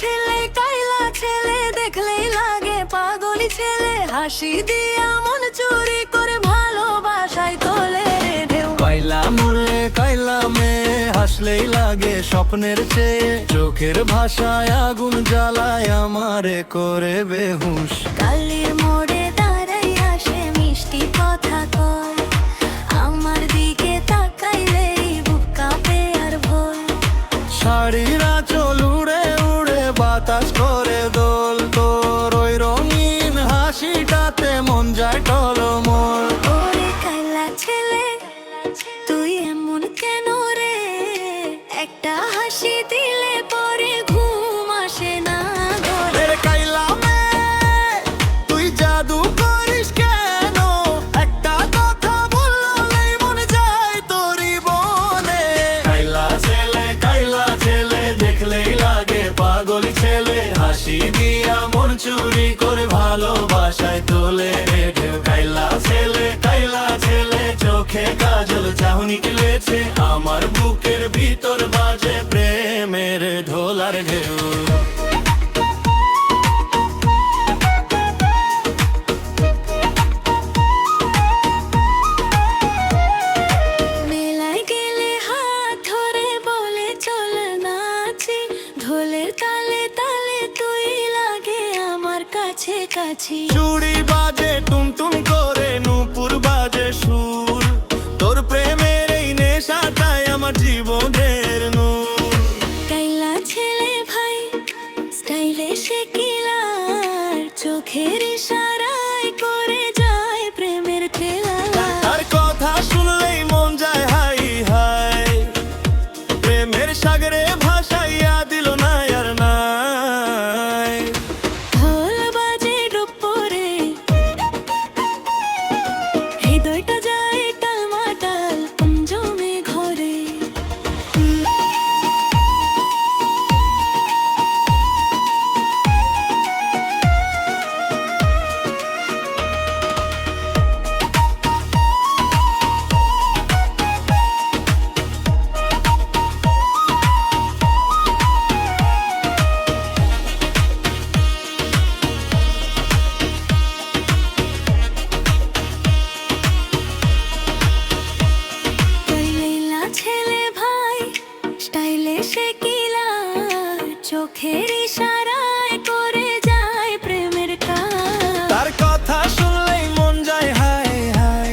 ছেলে কাইলা ছেলে দেখলেই লাগে পাগলি ছেলে। হাসি দিয়া মন চুরি করে ভালোবাসায় তোলে কাইলা মুলে কাইলা মে হাসলেই লাগে স্বপ্নের চেয়ে। চোখের ভাষায় আগুন জ্বালায় আমারে করে বেহুশ। কালির মোড়ে তুই এমন কেন রে? একটা হাসি দিলে পরে ঘুম আসে না ঘরে রে তুই জাদু করিস কেন? একটা কথা বললেই মনে যায় তোরই বনে। কাইলা ছেলে কাইলা ছেলে দেখলেই লাগে পাগল ছেলে। হাসি দিয়া মন চুরি করে ভালোবাসায় তোলে। বাজে প্রেমের ঢোলার ঢেউ। মেলায় গেলে হাত ধরে বলে চল নাচি। ঢোলের তালে তালে তুই লাগে আমার কাছে কাছে। চুড়ি বাজে টুনটুন করে চোখের ইশারায় চোখের ইশারায় করে যায় প্রেমের কাজ। তার কথা শুনলেই মন যায় হাই হাই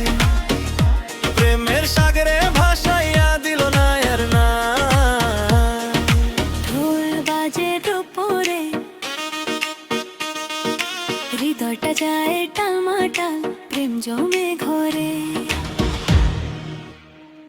প্রেমের সাগরে ভাসাইয়া দিল না। আর নাই ঢোল বাজে দুপুরে। হৃদয়টা যায় টালমাটাল প্রেম জমে ঘরে।